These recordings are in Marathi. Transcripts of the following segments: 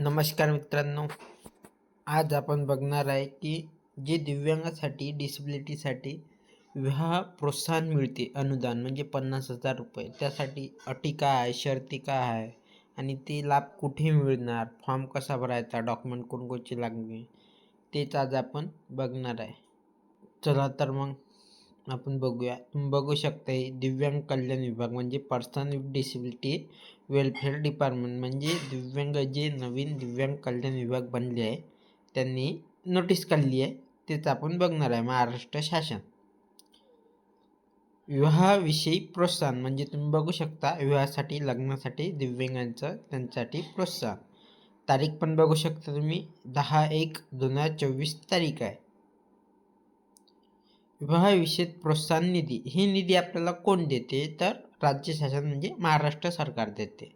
नमस्कार मित्रांनो. आज आपण बघणार आहे की जे दिव्यांगासाठी डिसेबिलिटीसाठी विवाह प्रोत्साहन मिळते अनुदान म्हणजे पन्नास हजार रुपये. त्यासाठी अटी काय आहे शर्ती काय आहे आणि ते लाभ कुठे मिळणार फॉर्म कसा भरायचा डॉक्युमेंट कोणकोणचे लागणे तेच आज आपण बघणार आहे. चला तर मग आपण बघूया. तुम्ही बघू शकता हे दिव्यांग कल्याण विभाग म्हणजे person with disability welfare department म्हणजे दिव्यांग जे नवीन दिव्यांग कल्याण विभाग बनले आहे त्यांनी नोटीस काढली आहे. तेच आपण बघणार आहे महाराष्ट्र शासन. विवाहाविषयी प्रोत्साहन म्हणजे तुम्ही बघू शकता विवाहासाठी लग्नासाठी दिव्यांगांचं त्यांच्यासाठी प्रोत्साहन. तारीख पण बघू शकता तुम्ही दहा एक दोन हजार चोवीस तारीख आहे. विवाहविषयक प्रोत्साहन निधी. ही निधी आपल्याला कोण देते? तर राज्य शासन म्हणजे महाराष्ट्र सरकार देते.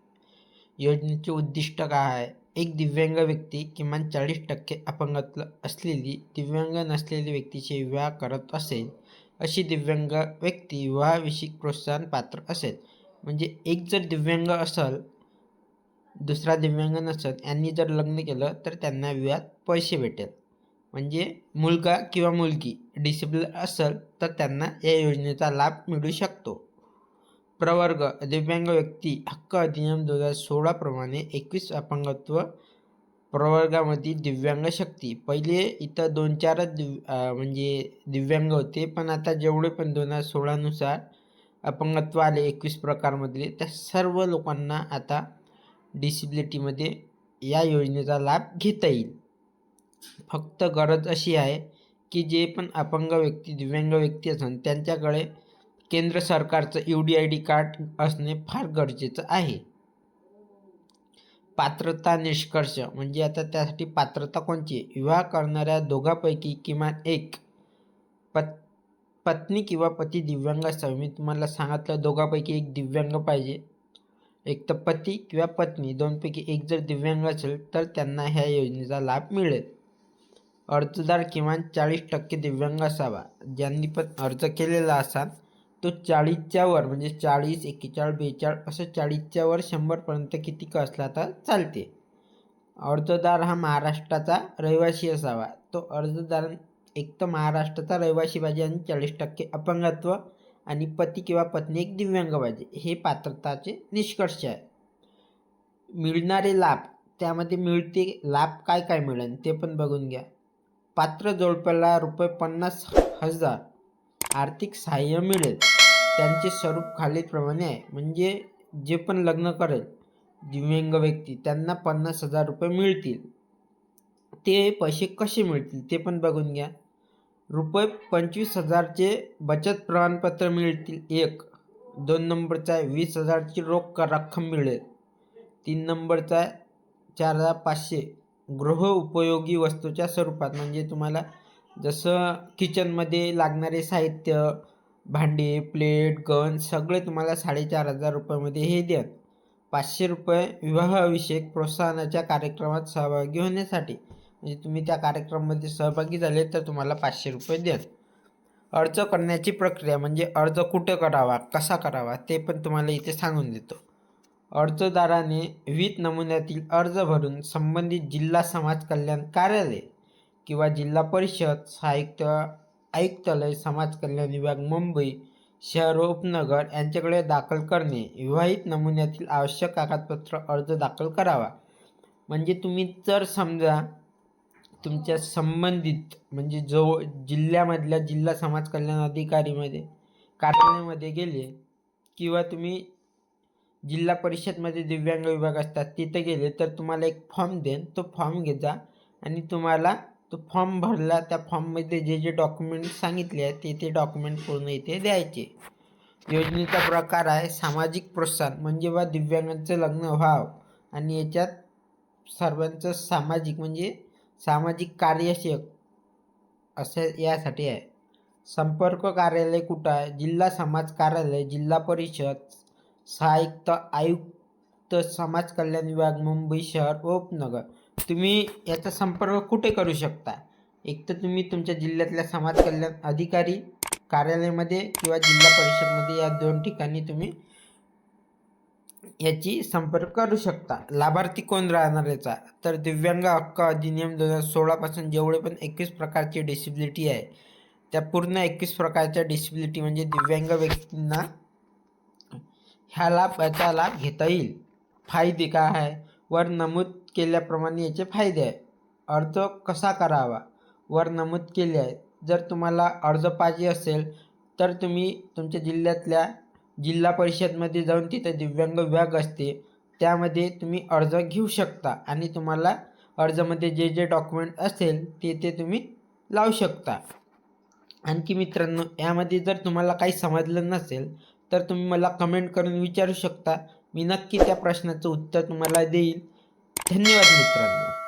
योजनेचे उद्दिष्ट काय आहे? एक दिव्यांग व्यक्ती किमान चाळीस टक्के अपंगत्व असलेली दिव्यांग नसलेली व्यक्तीचे विवाह करत असेल अशी दिव्यांग व्यक्ती विवाहविषयक प्रोत्साहन पात्र असेल. म्हणजे एक जर दिव्यांग असेल दुसरा दिव्यांग नसेल यांनी जर लग्न केलं तर त्यांना विवाहात पैसे भेटेल. म्हणजे मुलगा किंवा मुलगी डिसेबल असेल तर त्यांना या योजनेचा लाभ मिळू शकतो. प्रवर्ग दिव्यांग व्यक्ती हक्क अधिनियम दोन हजार सोळाप्रमाणे एकवीस अपंगत्व प्रवर्गामधील दिव्यांग शक्ती. पहिले इथं दोन चारच दिव म्हणजे दिव्यांग होते पण आता जेवढे पण दोन हजार सोळानुसार अपंगत्व आले एकवीस प्रकारमधले त्या सर्व लोकांना आता डिसिबिलिटीमध्ये या योजनेचा लाभ घेता येईल. फक्त गरज अशी आहे की जे पण अपंग व्यक्ती दिव्यांग व्यक्ती असन त्यांच्याकडे केंद्र सरकारचं U D I D card असणे फार गरजेचं आहे. पात्रता निष्कर्ष म्हणजे आता त्यासाठी पात्रता कोणची? विवाह करणाऱ्या दोघांपैकी किमान एक पत पत्नी किंवा पती दिव्यांग असावे. मी तुम्हाला सांगितलं दोघांपैकी एक दिव्यांग पाहिजे. एक तर पती किंवा पत्नी दोनपैकी एक जर दिव्यांग असेल तर त्यांना ह्या योजनेचा लाभ मिळेल. अर्जदार किमान चाळीस टक्के दिव्यांग असावा. ज्यांनी पण अर्ज केलेला असाल तो चाळीसच्या वर म्हणजे चाळीस एक्केचाळीस बेचाळीस असं चाळीसच्या वर शंभरपर्यंत किती असला तर चालते. अर्जदार हा महाराष्ट्राचा रहिवासी असावा. तो अर्जदार एक तर महाराष्ट्राचा रहिवासी पाहिजे आणि चाळीस टक्के अपंगत्व आणि पती किंवा पत्नी एक दिव्यांग पाहिजे. हे पात्रताचे निष्कर्ष आहे. मिळणारे लाभ त्यामध्ये मिळते लाभ काय काय मिळेल ते पण बघून घ्या. पात्र जोडप्याला रुपये पन्नास हजार आर्थिक सहाय्य मिळेल. त्यांचे स्वरूप खालीलप्रमाणे आहे. म्हणजे जे पण लग्न करेल दिव्यांग व्यक्ती त्यांना पन्नास हजार रुपये मिळतील. ते पैसे कसे मिळतील ते पण बघून घ्या. रुपये पंचवीस हजारचे बचत प्रमाणपत्र मिळतील एक. दोन नंबरचा आहे वीस हजारची रोख रक्कम मिळेल. तीन नंबरचा आहे चार हजार पाचशे. गृह उपयोगी वस्तूच्या स्वरूपात. म्हणजे तुम्हाला जसं किचनमध्ये लागणारे साहित्य भांडे प्लेट गन सगळे तुम्हाला साडेचार हजार रुपयामध्ये हे द्या पाचशे रुपये विवाहाभिषेक प्रोत्साहनाच्या कार्यक्रमात सहभागी होण्यासाठी. म्हणजे तुम्ही त्या कार्यक्रमामध्ये सहभागी झाले तर तुम्हाला पाचशे रुपये द्या अर्ज करण्याची प्रक्रिया म्हणजे अर्ज कुठं करावा कसा करावा ते पण तुम्हाला इथे सांगून देतो. अर्जदाराने विविध नमुन्यातील अर्ज भरून संबंधित जिल्हा समाज कल्याण कार्यालय किंवा जिल्हा परिषद साहित्य आयुक्तालय समाज कल्याण विभाग मुंबई शहर व उपनगर यांच्याकडे दाखल करणे विवाहित नमुन्यातील आवश्यक कागदपत्र अर्ज दाखल करावा. म्हणजे तुम्ही जर समजा तुमच्या संबंधित म्हणजे जो जिल्ह्यामधल्या जिल्हा समाज कल्याण अधिकारीमध्ये कार्यालयामध्ये गेले किंवा तुम्ही जिल्हा परिषदमध्ये दिव्यांग विभाग असतात तिथे गेले तर तुम्हाला एक फॉर्म देन तो फॉर्म घेजा आणि तुम्हाला तो फॉर्म भरला त्या फॉर्ममध्ये जे जे डॉक्युमेंट सांगितले आहेत ते ते डॉक्युमेंट पूर्ण इथे द्यायचे. योजनेचा प्रकार आहे सामाजिक प्रोत्साहन म्हणजे बा दिव्यांगांचं लग्न व्हावं आणि याच्यात सर्वांचं सामाजिक म्हणजे सामाजिक कार्यशक असं यासाठी आहे. संपर्क कार्यालय कुठं आहे? जिल्हा समाज कार्यालय जिल्हा परिषद सहाय्यक्त आयुक्त समाज कल्याण विभाग मुंबई शहर उपनगर. तुम्ही याचा संपर्क कुठे करू शकता? एक तर तुम्ही तुमच्या जिल्ह्यातल्या समाज कल्याण अधिकारी कार्यालयामध्ये किंवा जिल्हा परिषदमध्ये या दोन ठिकाणी तुम्ही याची संपर्क करू शकता. लाभार्थी कोण राहणार याचा? तर दिव्यांग हक्क अधिनियम दोन हजार सोळापासून जेवढे पण एकवीस प्रकारची डिसिबिलिटी आहे त्या पूर्ण एकवीस प्रकारच्या डिसिबिलिटी म्हणजे दिव्यांग व्यक्तींना ह्या लाभ याचा लाभ घेता येईल. फायदे काय आहे? वर नमूद केल्याप्रमाणे याचे फायदे आहे. अर्ज कसा करावा? वर नमूद केले आहे. जर तुम्हाला अर्ज पाहिजे असेल तर तुम्ही तुमच्या जिल्ह्यातल्या जिल्हा परिषदमध्ये जाऊन तिथे दिव्यांग विभाग असते त्यामध्ये तुम्ही अर्ज घेऊ शकता आणि तुम्हाला अर्जामध्ये जे जे डॉक्युमेंट असेल ते ते तुम्ही लावू शकता. आणखी मित्रांनो यामध्ये जर तुम्हाला काही समजलं नसेल तर तुम्ही मला कमेंट करून विचारू शकता. मी नक्की त्या प्रश्नाचं उत्तर तुम्हाला देईल. धन्यवाद मित्रांनो.